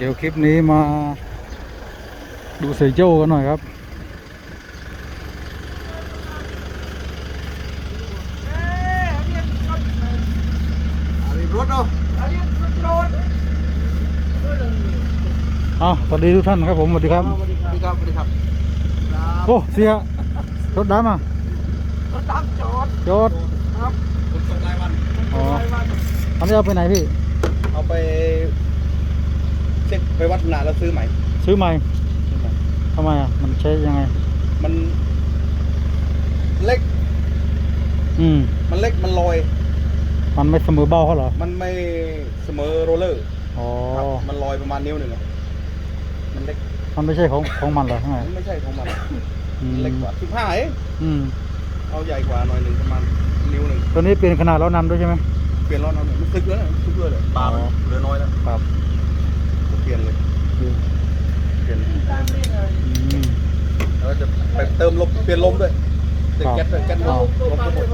เดี๋ยวคลิปนี้มาดูเซโจ้กันหน่อยครับรถเอาอ้าวสวัสดีทุกท่านครับผมสวัสดีครับ สวัสดีครับ สวัสดีครับ โอ้ เสีย รถดำอะ รถตักจอด จอด ครับผมส่งรายวันอ๋ออันนี้เอาไปไหนพี่ เอาไป เช็คไปวัดนาแล้วซื้อใหม่ซื้อใหม่ทำไมอะมันใช้ยังไง มัน เล็ก อืม มันเล็กมันลอย มันไม่เสมอเบ้าเขาเหรอ มันไม่เสมอโรลเลอร์อ๋อครับมันลอยประมาณนิ้วหนึ่งอะมันเล็กมันไม่ใช่ของของมันเหรอทำไมมันไม่ใช่ของมันอืมเล็กกว่าสิบห้าเองอืมเอาใหญ่กว่าหน่อยหนึ่งประมาณนิ้วหนึ่งตัวนี้เปลี่ยนขนาดแล้วนำด้วยใช่ไหม เปลี่ยนล้อน้ำหนึ่งมันซึกแล้วนะซึกเลยเลยปลามันอ๋อเหลือน้อยแล้ว ครับ เปลี่ยนเลยเปลี่ยนอืมแล้วก็จะไปเติมลมเปลี่ยนลมด้วยเด็กครับแก๊สด้วยแก๊สลมลมทั้งหมด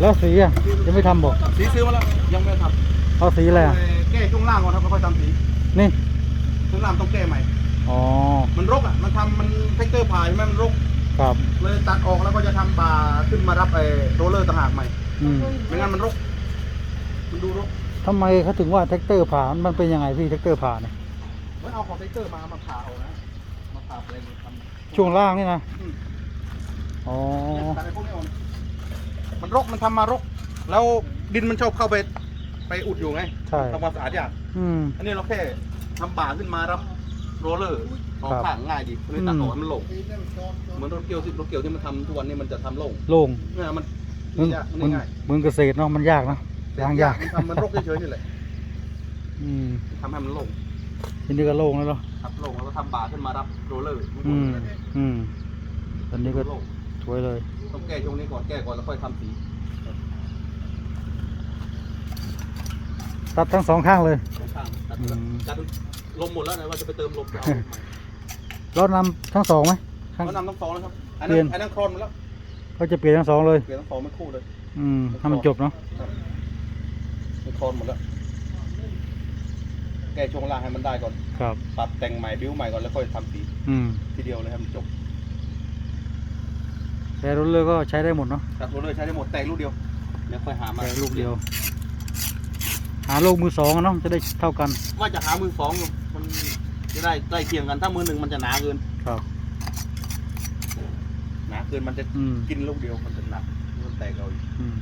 แล้วสีอะยังไม่ทำบอกสีซื้อมาแล้วยังไม่ได้ทำเอาสีอะไรอะแก้ช่วงล่างก่อนครับแล้วค่อยทำสีนี่ช่วงล่างต้องแก้ใหม่อ๋อมันรกอะมันทำมันแท็กเตอร์ผ่าใช่ไหมมันรกครับเลยตัดออกแล้วก็จะทำบาร์ขึ้นมารับไอ้โรลเลอร์ต่างหากใหม่อืมไม่งั้นมันรกมันดูรก ทำไมเขาถึงว่าแท็กเตอร์ผ่ามันเป็นยังไงพี่แท็กเตอร์ผ่าเนี่ยมันเอาของแท็กเตอร์มามาผ่าเอานะ มาผ่าอะไรทำช่วงล่างนี่นะอืมอ๋อตัดไอ้พวกนี้ออกมันรกมันทำมารก แล้วดินมันชอบเข้าไป ไปอุดอยู่ไงใช่ทำความสะอาดยากอืม อันนี้เราแค่ทำบ่าขึ้นมารับโรลเลอร์สองครับข้างง่ายดีไม่ตัดออกอืมให้มันโล่งเหมือนรถเกี่ยวที่รถเกี่ยวที่มันทำทุกวันนี้มันจะทำโล่งโล่งเนี่ยมันมึงยากมันมึงง่ายมึงเกษตรเนาะมันยากเนาะแต่ ยางยากมันทำมันรกเฉยๆนี่แหละอืมทำให้มันโล่งทีนี้ก็โล่งแล้วเนาะครับโล่งแล้วก็ทำบ่าขึ้นมารับโรลเลอร์อืมอืมตอนนี้ก็โล่งสวยเลย ต้องแก้ช่วงนี้ก่อนแก้ก่อนแล้วค่อยทำสีตัดทั้งสองข้างเลย สองข้างตัดอืม ตัดลมหมดแล้วนะว่าจะไปเติมลมจะเอาลมใหม่รถนำทั้งสองไหมข้าง เขานำทั้งสองแล้วครับอันเปลี่นั้ยนน อันนั้นโครนหมดแล้วก็จะเปลี่ยนทั้งสองเลย เปลี่ยนทั้งสองไม่คู่เลย อืมให้มันจบเนาะ มันโครนหมดแล้วแก้ช่วงล่างให้มันได้ก่อน ครับ ปรับแต่งใหม่บิ้วใหม่ก่อนแล้วค่อยทำสีอืมทีเดียวเลยให้มันจบแต่รถเลยก็ใช้ได้หมดเนาะครับโรลเลอร์ใช้ได้หมดแต่งลูกเดียวเดี๋ยวค่อยหามาแต่ลูกเดียว หาลูกมือสองอะเนาะจะได้เท่ากัน ว่าจะหามือสองอยู่มันจะได้ใกล้เคียงกันถ้ามือหนึ่งมันจะหนาเกินครับ หนาเกินมันจะอืมกินลูกเดียวมันจะหนักมันแตกเอาอีก อืม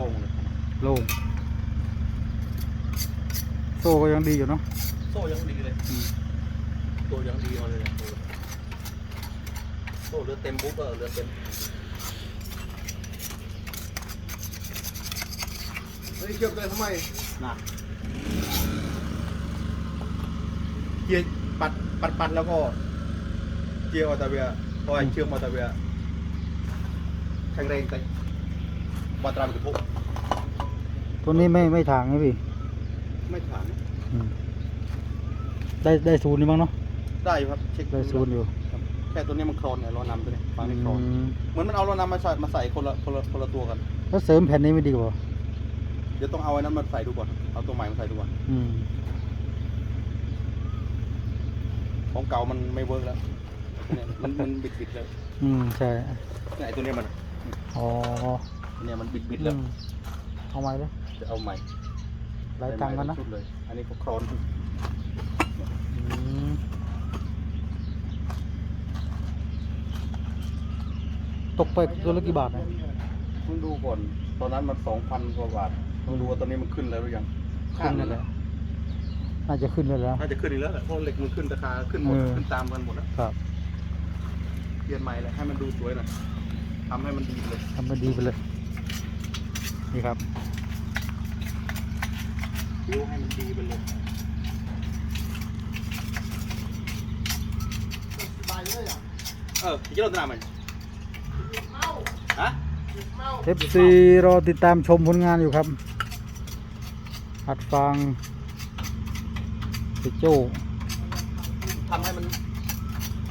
ล่งเลยโล่งโซ่ก็ยังดีอยู่เนาะโซ่ยังดีเลยอืมโซ่ยังดีเอาเลยเนี่ยโซ่เรือเต็มปุ๊บก็เรือเต็มเฮ้ยเชือกเลยทำไมหนักเกียร์ปัดปัดปัดแล้วก็เกียร์ออตาเวียพอไอ้เชือกออตาเวียแข็งแรงไปมาตราเป็นกระพุกตัวนี้ไม่ไม่ถางนะพี่ไม่ผ่านอืมได้ได้ศูนย์นี่บ้างเนาะได้อยู่ครับเช็คได้ศูนย์อยู่ครับแค่ตัวนี้มันโครนเนี่ยล้อนำตัวนี้ฟังนี่โครนอืมเหมือนมันเอาล้อนำมาใส่มาใส่คนละคนละคนละตัวกัน แล้วเสริมแผ่นนี้ไม่ดีกว่าเดี๋ยวต้องเอาไอ้นั้นมาใส่ดูก่อนเอาตัวใหม่มาใส่ดูก่อนอืมของเก่ามันไม่เวิร์กแล้วเนี่ยมันมันบิดบิดๆแล้วอืมใช่เนี่ยไอ้ตัวเนี้ยมันอ๋อ เนี่ยมันบิดบิดๆแล้ว อืมเอาไว้เลยจะเอาใหม่หลายตังค์กันนะชุดเลย อันนี้ก็โครนอืมตกไปตัวละกี่บาทนะต้องดูก่อน ตอนนั้นมันสองพันกว่าบาทต้องดูว่าตอนนี้มันขึ้นแล้วหรือยังขึ้นนั่นแหละน่าจะขึ้นไปแล้ว น่าจะขึ้นอีกแล้วแหละเพราะเหล็กมันขึ้นราคาขึ้นหมด เออ ขึ้นตามกันหมดแล้ว ครับเปลี่ยนใหม่เลยให้มันดูสวยหน่อยทำให้มันดีเลยทำมาดีไปเลย นี่ครับดูให้มันดีไปเลยเออพี่เจ้าตนามันฮะ FC รอติดตามชมผลงานอยู่ครับอัดฟังเจโจ้ทำให้มัน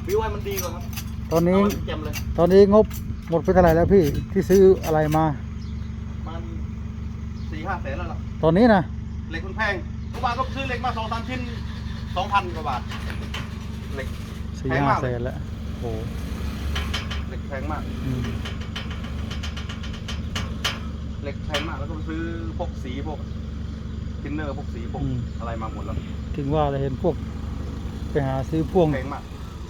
วิวให้มันดีก่อนครับ ตอนนี้เอาให้มันเต็มเลยตอนนี้งบหมดไปเท่าไหร่แล้วพี่ที่ซื้ออะไรมามัน สี่สี่ห้าแสนแล้วล่ะตอนนี้นะเหล็กมันแพงเมื่อวานก็ซื้อเหล็กมาสองสามชิ้นสองพันกว่าบาทเหล็ก สี่แพงห้ามาก แสนแล้วโอ้โหเหล็กแพงมาก อืมเหล็กแพงมากแล้วก็ไปซื้อพวกสีพวกทินเนอร์พวกสีพวกอะไรมาหมดแล้วถึงว่าเราเห็นพวก ไปหาซื้อพ่วงแพงมาก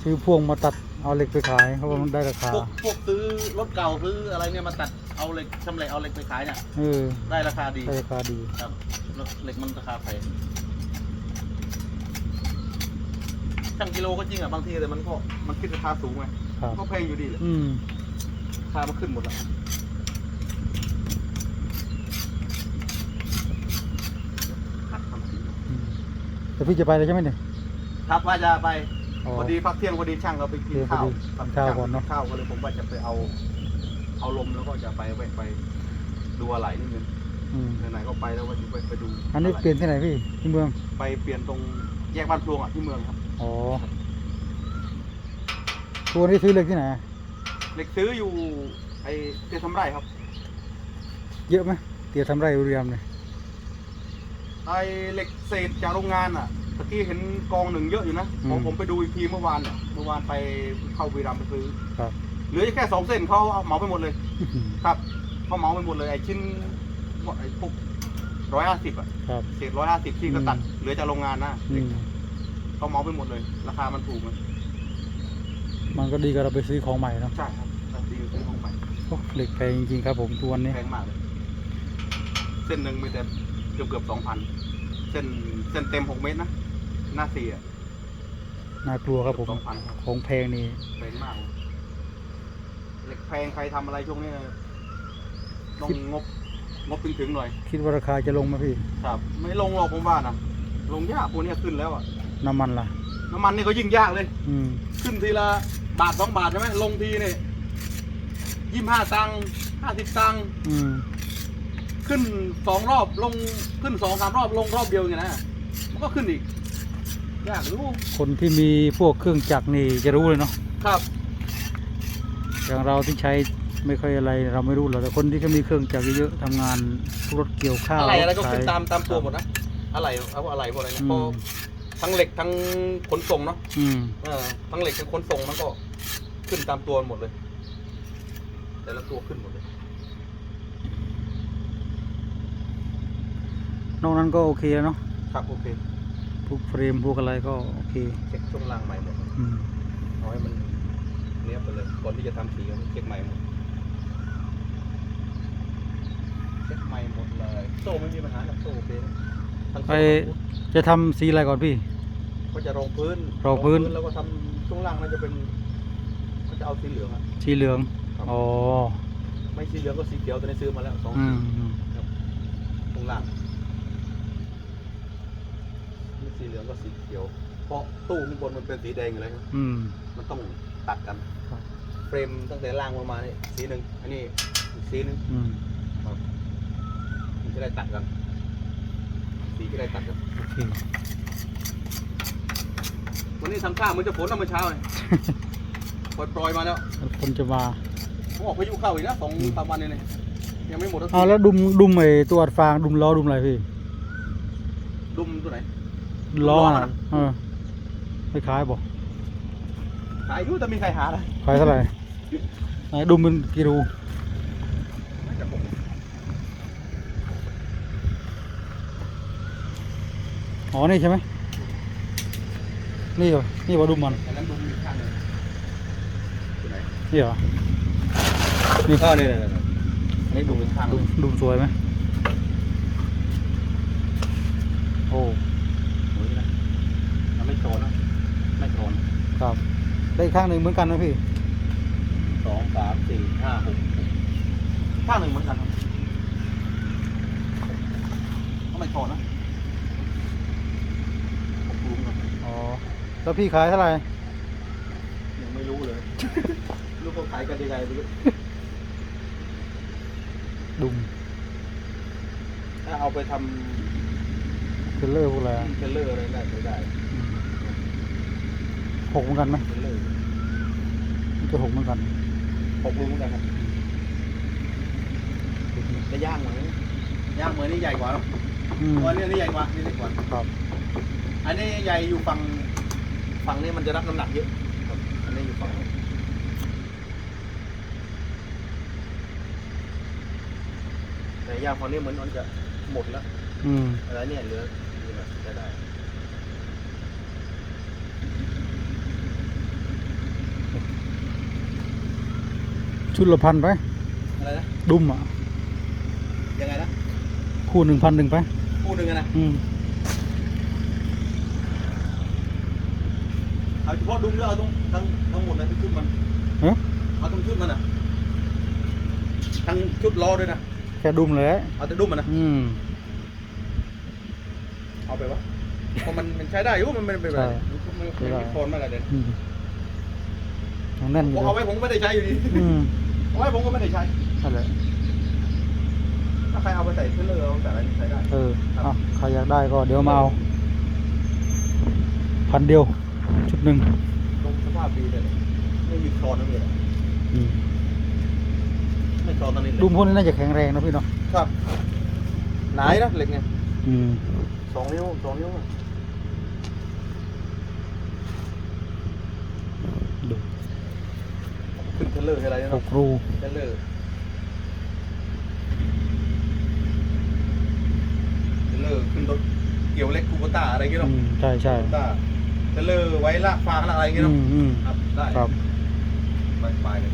ซื้อพ่วงมาตัด เอาเหล็กไปขายเพราะว่ามันได้ราคา พวกพวกซื้อรถเก่าซื้ออะไรเนี่ยมาตัดเอาเหล็กชำเหล็กเอาเหล็กไปขายเนี่ยเออ ได้ราคาดีได้ราคาดี ครับแล้วเหล็กมันราคาแพงช่างกิโลก็จริงอะบางทีแต่มันก็มันคิดราคาสูงไงครับ ก็แพงอยู่ดีแหละอืม ราคามันขึ้นหมดแล้วหัดทำสีอืมแต่พี่จะไปเลยใช่ไหมเนี่ยครับว่าจะไป อ๋อ พอดีพักเที่ยงพอดีช่างเราไปกินเออพอข้าวดีครับข้าวก่อนเนอะข้าวก็เลยผมว่าจะไปเอา เอาลมแล้วก็จะไปแวะไปดูอะไรนิดนึงอืมไหนๆก็ไปแล้วก็จะไปไปดูอันนี้ะไรเปลี่ยนที่ไหนพี่ที่เมืองไปเปลี่ยนตรงแยกบ้านพลวงอะที่เมืองครับ อ๋อตัวนี้ซื้อเหล็กที่ไหนเหล็กซื้ออยู่ไอ้เตี้ยทำไร่ครับ เยอะไหมเตี๋ยวทำไรบุรีรัมย์เนี่ยไอ้เหล็กเศษจากโรงงานอะตะ กี้เห็นกองหนึ่งเยอะอยู่นะผมผมไปดูอีกทีเมื่อวานเนี่ยเมื่อวานไปเข้าวีรัมย์ไปซื้อครับ เหลือแค่สองเส้นเขาเอาเหมาไปหมดเลยอื้อหือครับเขาเหมาไปหมดเลยไอ้ชิ้นไอ้พวกร้อยห้าสิบอะครับเศษร้อยห้าสิบที่ก็ตัดอืมเหลือจากโรงงานนะอืมเขาเหมาไปหมดเลย ราคามันถูกมันมันก็ดีกว่าเราไปซื้อของใหม่เนาะใช่ครับตัดดีซื้อของใหม่โอ้เหล็กแพงจริงๆครับ ผมตัวนนี้แพงมากเลยเส้นหนึ่งมีแต่เกือบเกือบสองพันเส้นเส้นเต็มหกเมตรนะ หน้าสี่อะน่ากลัวครับผมสองพันครับของแพงนี่แพงมากเลยเหล็กแพงใครทำอะไรช่วงนี้ต้องงบงบถึงถึงๆหน่อย คิดว่าราคาจะลงไหมพี่ ครับ ไม่ลงหรอกผมว่านะลงยากพวกเนี้ยขึ้นแล้วอะน้ำมันล่ะ น้ำมันนี่ก็ยิ่งยากเลย อืม ขึ้นทีละบาทสองบาทใช่ไหมลงทีเนี่ยยี่ห้าตังค์ห้าสิบตังค์อืม ขึ้นสองรอบลงขึ้นสองสามรอบลงรอบเดียวอย่างนี้นะมันก็ขึ้นอีก ยากรู้คนที่มีพวกเครื่องจักรนี่จะรู้เลยเนาะครับ อย่างเราที่ใช้ไม่ค่อยอะไรเราไม่รู้หรอกแต่คนที่เขามีเครื่องจักรเยอะๆทำงานรถเกี่ยวข้าวอะไรอะไรก็ขยขึ้นตามตามตัวหมดนะอะไรเอาอะไรพวกอะไรเนี่ยอืมพอทั้งเหล็กทั้งขนส่งเนาะอืมเออทั้งเหล็กทั้งขนส่งมันก็ขึ้นตามตัวหมดเลย แต่ละตัวขึ้นหมดเลย นอกนั้นก็โอเคแล้วเนาะครับโอเค พวกเฟรมพวกอะไรก็โอเคเช็คช่วงล่างใหม่หมดอืมเอาให้มันเนี้ยบไปเลยก่อนที่จะทำสีก็เช็คใหม่หมดเช็คใหม่หมดเลยโซ่ไม่มีปัญหาหรอกโซ่โอเคนะทั้งโซ่ไปจะทำสีอะไรก่อนพี่ ก็จะรองพื้นรองพื้น แล้วก็ทำช่วงล่างน่าจะเป็นก็จะเอาสีเหลืองอะ สีเหลืองครับ อ๋อไม่สีเหลืองก็สีเขียวตอนนี้ซื้อมาแล้วสองอืสีมอืมครับช่วงล่างไม่ สีเหลืองก็สีเขียว เพราะตู้ข้างบนมันเป็นสีแดงอยู่แล้วใช่ไหมอืม มันต้องตัดกัน ครับ เฟรมตั้งแต่ล่างลงมานี่สีหนึ่งอันนี้อีกสีหนึ่งอืมครับมันจะได้ตัดกัน สีก็ได้ตัดกัน โอเควันนี้ทำข้าวเหมือนจะฝนนะเมื่อเช้าเลย ปล่อยปล่อยมาแล้วแล้วคนจะมาผมออกพายุเข้าอีกนะสองอืมสามวันนี้เนี่ยยังไม่หมดทั้งเอาแล้วดุมดุมไอ้ตัวอัดฟางดุมล้อดุมอะไรพี่ ดุมตัวไหน ล้อล้อน่ะน่ะเออไม่ขายบอกขายอยู่แต่มีใครหาเลยขายเท่าไหร่ไหนดุมเป็นกิโลน่าจะหกอ๋อนี่ใช่ไหมนี่เหรอนี่ว่าดุมมันอันนั้นดุมอีกข้างหนึงตัวไหนนี่เหรอนี่เออเนี่ยเนี่ยเนี่ยอันนี้ดุมอีกข้างหดุนึ่มงดุมสวยไหมโอ้ โอ้ยนะมันไม่ โตนะไม่โตนะครับได้อีกข้างหนึ่งเหมือนกันนะพี่สองสามสี่ห้าหกหกข้างหนึ่งเหมือนกันครับก็ไม่โตนะหกลุมครับอ๋อแล้วพี่ขายเท่าไหร่ยังไม่รู้เลย ลูกเขาขายกันยังไงไม่รู้ดุมถ้าเอาไปทเทรลเลอร์พวกอะไรำอะเทรลเลอร์อะไรได้ไม่ได้ อืม หกเหมือนกันไหมเทรลเลอร์มันจะหกเหมือนกันหกลุมเหมือนกันครับจะย่างไหมยางเหมือนนี่ใหญ่กว่าเนอะอืมตัวนี้นี่ใหญ่กว่านี่เล็กกว่า ครับอันนี้ใหญ่อยู่ฝั่งฝั่งนี้มันจะรับน้ำหนักเยอะครับอันนี้อยู่ฝั่งนี้แต่ยางฝั่งนี้เหมือนมันจะหมดแล้วอืมอะไรเนี่ยเหลือนี่แบบจะได้ ชุดละพันไป อะไรนะ ดุมอะ ยังไงนะ คู่หนึ่งพันหนึ่งไป คู่หนึ่งอะนะ อืม เอาเฉพาะดุมหรือเอาตรงทั้งทั้งหมดนะที่ชุดมันเอ๊ะเอาตรงชุดมันอะ ทั้งชุดล้อด้วยนะ แค่ดุมเลยเอาแต่ดุมมันนะ อืม เอาไปวะเพราะมันมันใช้ได้อยู่ มันไม่เป็นไรใช่มันมันใช้ได้ มีโคนมากเลยเด่นอืมยังแน่นอผยู่มเอาไว้ผมก็ไม่ได้ใช้อยู่ดี อืม เอาไว้ผมก็ไม่ได้ใช้นั่นแหละถ้าใครเอาไปใส่เสื้อเลือแต่อะไรนี่ใช้ได้เออเอาใครอยากได้ก็เดี๋ยวมาเอาพันเดียวชุดหนึ่งลงสภาพดีเลยไม่มีโคลนนั่นเลยอืมไม่โคลนตอนนี้เลยดุมพวกนี้น่าจะแข็งแรงนะพี่เนาะครับหนานะเหล็กเนี่ยอืมสองนิ้วสองนิ้วอะ ดู ขึ้นเทรลเลอร์อะไรเนี่ยหเนาะกรูเทรลเลอร์เทรลเลอร์ขึ้นรถเกี่ยวเล็กคูโบต้าอะไรเงี้ยอืเนาะมใช่ใช่คูโบต้าเทรลเลอร์ไว้ลากฟางลากอะไรเงี้ยอืเนาะมอืมครับได้ครับ ไปไปเลย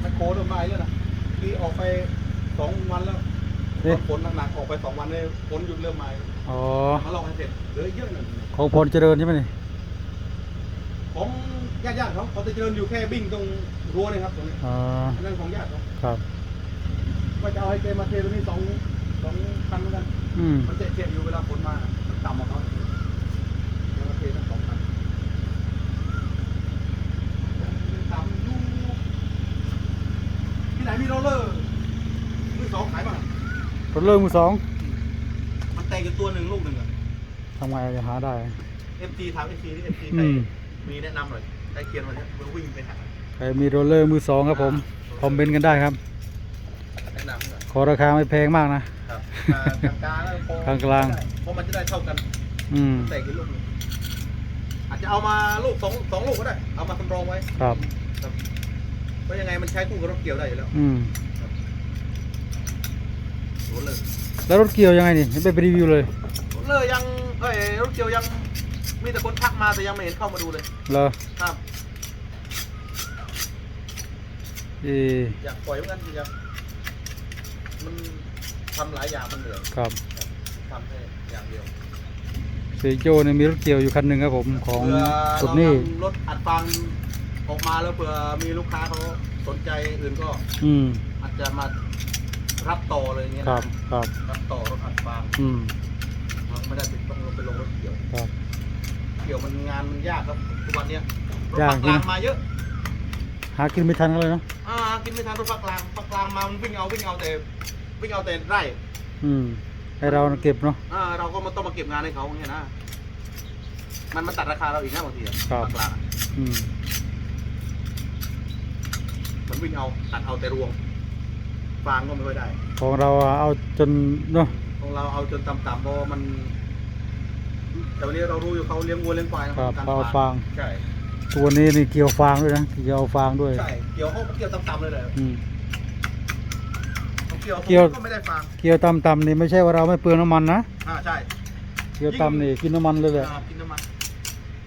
แมคโครเริ่มมาอีกแล้วนะที่ออกไปสองวันแล้วเอ๊ะ ฝนหนักๆออกไปสองวันเลยฝนหยุดเริ่มมาอีก อ๋อมาลองให้เสร็จเหลือเยอะหนึ่งของพลเจริญใช่ไหมนี่ ของญาติๆเขาเขาจะเจริญอยู่แค่บิ้งตรงรั้วนี่ครับตรงนี้อ่าอันนั้นของญาติเขาครับว่าจะเอาให้เกมาเทตรงนี้สองสองคันเหมือนกัน อืม มันเจ็บๆอยู่เวลาฝนมาน่ะมันต่ำของเขาเกมาเททั้งสองคันต่ำอยู่ที่ไหนมีโรลเลอร์มือสองขายบ้างอะรถเริ่มมือสองมันแตกอยู่ตัวหนึ่งลูกหนึ่งอะทำไงจะหาได้ FG ทาง FG ที่ FG อืใครม มีแนะนำหน่อยใครเขียนมาเนี่ยมันวิ่งไปหาใครมีโรลเลอร์มือสองครับผม คอมเมนต์กันได้ครับ แนะนำหน่อยขอราคาไม่แพงมากนะ ครับอ่ากลางๆแล้วพอกลางๆ ได้เพราะมันจะได้เท่ากันอืม แตกกี่ลูกหนึ่งอาจจะเอามาลูกสองสองลูกก็ได้ เอามาสำรองไว้ครับ ครับเพราะยังไงมันใช้คู่กับรถเกี่ยวได้อยู่แล้วอืม รถเลยแล้วรถเกี่ยวยังไงนี่ไปรีวิวเลย รถเลยยังเอ้ยรถเกี่ยวยัง มีแต่คนทักมาแต่ยังไม่เห็นเข้ามาดูเลย เหรอครับ เอออยากปล่อยเหมือนกันอยากมันทำหลายอย่างมันเหนื่อยครับทำแค่อย่างเดียวเซโจเนี่ยมีรถเกี่ยวอยู่คันหนึ่งครับผมของเผื่อสุดเรานี่ทำรถอัดฟังออกมาแล้วเผื่อมีลูกค้าเขาสนใจอื่นก็อืม อาจจะมารับต่อเลยอย่างเงี้ยคนะรับ ครับ รับต่อรถอัดฟางอืมมันไม่ได้เป็นต้องลงไปลงรถเกี่ยว ครับ เกี่ยวมันงานมันยากครับทุกวันเนี้ยรถยากปักจริกลางงมาเยอะหากินไม่ทันกันเลยเนาะอ่ากินไม่ทันรถปักกลางปักกลางมามันวิ่งเอาวิ่งเอาแต่วิ่งเอาแต่ไร่อืมให้เราเก็บเนาะ อ่าเราก็มาต้องมาเก็บงานให้เขาอย่างเงี้ยนะมันมันตัดราคาเราอีกนะบางทีอะครับ ปักกลางอะอืมมันวิ่งเอาตัดเอาแต่รวงฟางก็ไม่ค่อยได้ ของเราอะเอาจนเนาะของเราเอาจนต่ำๆเพราะว่ามัน แต่วันนี้เรารู้อยู่เขาเลี้ยงวัวเลี้ยงควายนะครับการเอาฟางใช่ตัวนี้นี่เกี่ยวฟางด้วยนะเกี่ยวฟางด้วยใช่เกี่ยวเขาเกี่ยวต่ำๆเลยเลยอืม เขาเกี่ยวเกี่ยวก็ไม่ได้ฟางเกี่ยวต่ำๆนี่ไม่ใช่ว่าเราไม่เปลืองน้ำมันนะอ่าใช่เกี่ยวต่ำนี่กินน้ำมันเลยแหละอ่ากินน้ำมัน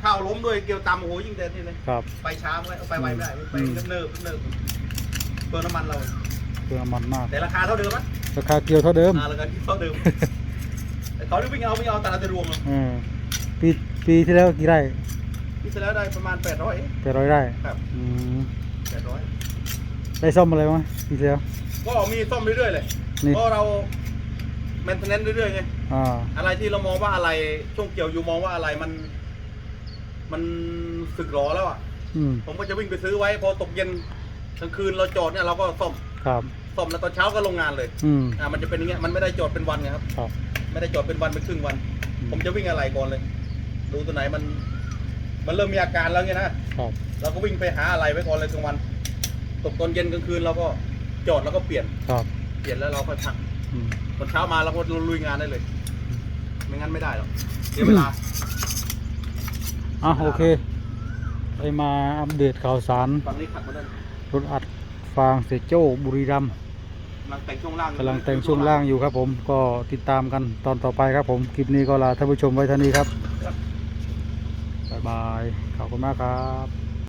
ข้าวล้มด้วยเกี่ยวต่ำโอ้โหยิ่งเด่นนี่เลยครับ ไปช้าไม่เอาไปไวไม่ได้ไปอืม เนิบๆเนิบๆเปลืองน้ำมันเรา เปลืองน้ำมันมาก แต่ราคาเท่าเดิมนะราคาเกี่ยวเท่าเดิม อ่าราคาที่เท่าเดิม แต่เขาที่วิ่งเอาวิ่งเอาแต่ละแต่รวงเลยเออปีปีที่แล้วกี่ไร่ที่เสร็จแล้วได้ประมาณ800เองแปดร้อยไร่ครับอืม800ได้ซ่อมอะไรบ้างไหมปีที่แล้ว ก็มีซ่อมเรื่อยๆเลยนี่ เพราะเราแมนเทนเนนเรื่อยๆไงอ่าอะไรที่เรามองว่าอะไรช่วงเกี่ยวอยู่มองว่าอะไรมัน มันสึกหรอแล้วอะ อืมผมก็จะวิ่งไปซื้อไว้ พอตกเย็นกลางคืนเราจอดเนี่ยเราก็ซ่อมครับ ซ่อมแล้วตอนเช้าก็ลงงานเลย อืมอ่ามันจะเป็นอย่างเงี้ยมันไม่ได้จอดเป็นวันไงครับ ครับ ไม่ได้จอดเป็นวันเป็นครึ่งวันอืมผมจะวิ่งอะไรก่อนเลย ดูตัวไหนมัน มันเริ่มมีอาการแล้วเงี้ยนะครับเราก็วิ่งไปหาอะไรไว้ก่อนเลยกลางวัน ตกตอนเย็นกลางคืนเราก็จอดแล้วก็เปลี่ยนครับเปลี่ยนแล้วเราค่อยพักอืมตอนเช้ามาเราก็ลุยงานได้เลย ไม่งั้นไม่ได้หรอกเสียเวลาอะโอเคไปมาอัปเดตข่าวสารฝั่งนี้ขัดมาได้รถอัดฟางเสยโจ้บุรีรัมย์กำ ลังแต่งช่วงล่างกำลังแต่งช่วงล่างอยู่ครับผมก็ติดตามกันตอนต่อไปครับผมคลิปนี้ก็ลาท่านผู้ชมไว้เท่านี้ครับบ๊ายบายขอบคุณมากครับ